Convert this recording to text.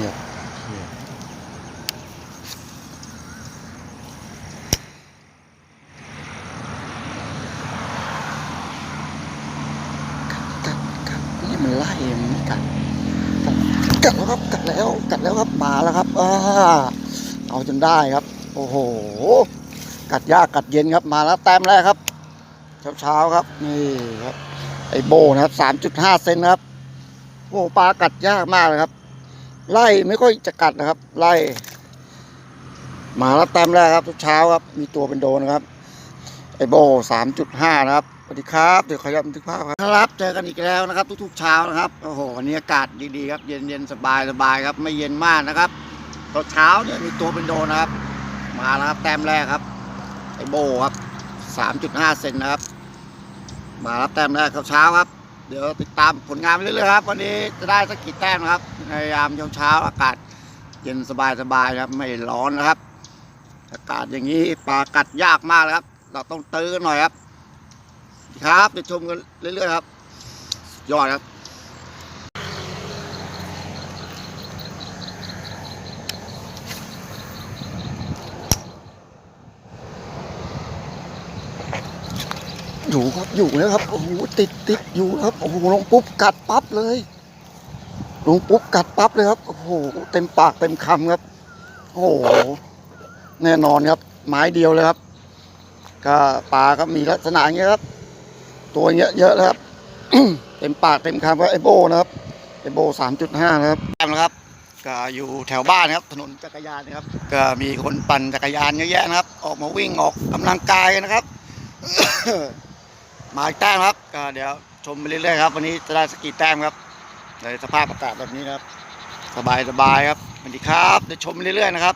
เนี่ยเนี่ยกัดกัดนี่มันไล่มันไม่กัดกัดแล้วครับกัดแล้วกัดแล้วครับมาแล้วครับอ่าเอาจนได้ครับ โอ้โห กัดยากกัดเย็นครับมาแล้วแต้มแรกครับ เช้าเช้าครับ นี่ครับ ไอโบนะครับสามจุดห้าเซนครับโอ้ปลากัดยากมากเลยครับ ไล่ไม่ค่อยจะกัดนะครับ ไล่มาแล้วแต้มแรกครับทุกเช้าครับ มีตัวเป็นโดนนะครับ ไอโบสามจุดห้านะครับสวัสดีครับเดี๋ยวขอยับบันทึกภาพครับครับเจอกันอีกแล้วนะครับ ทุกๆเช้านะครับโอ้โหวันนี้อากาศดีๆครับเย็นๆสบายๆครับ ไม่เย็นมากนะครับตอนเช้าเนี่ยมีตัวเป็นโดนนะครับ มาแล้วครับแต้มแรกครับ ไอโบครับสามจุดห้าเซนนะครับ มารับแต้มแรกครับเช้าครับ เดี๋ยวติดตามผลงานไปเรื่อยๆครับ วันนี้จะได้สักกี่แต้มนะครับ ในยามเช้าๆอากาศเย็นสบายๆครับ ไม่ร้อนนะครับ อากาศอย่างนี้ปลากัดยากมากนะครับ เราต้องตื้อกันหน่อยครับ ครับไปชมกันเรื่อยๆครับ ยอดครับ อยู่ครับอยู่แล้วครับโอ้โหติดติดอยู่ครับโอ้โหลงปุ๊บกัดปั๊บเลยลงปุ๊บกัดปั๊บเลยครับโอ้โหเต็มปากเต็มคำครับโอ้โหแน่นอนครับไม้เดียวเลยครับ ก็ปลาก็มีลักษณะอย่างเงี้ยครับ ตัวเยอะเยอะนะครับเต็มปากเต็มคำครับไอโบนะครับไอโบสามจุดห้านะครับแอมนะครับ ก็อยู่แถวบ้านนะครับ ถนนจักรยานนะครับ ก็มีคนปั่นจักรยานเยอะแยะนะครับ ออกมาวิ่งออกกำลังกายกันนะครับ มาอีกแต้มครับก็เดี๋ยวชมไปเรื่อยๆครับ วันนี้จะได้สกีแต้มครับในสภาพอากาศแบบนี้นะครับ สบายสบายๆครับสวัสดีครับเดี๋ยวชมไปเรื่อยๆนะครับ